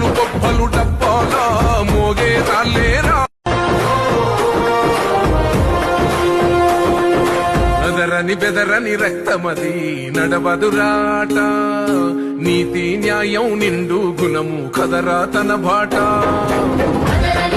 మీ గొప్పలు డబ్బాలా మోగే రాలేరా? అదరని బెదరని రక్తమది నడవదురాట. నీతి న్యాయం నిండు గుణము కదరా తన బాట. అదరని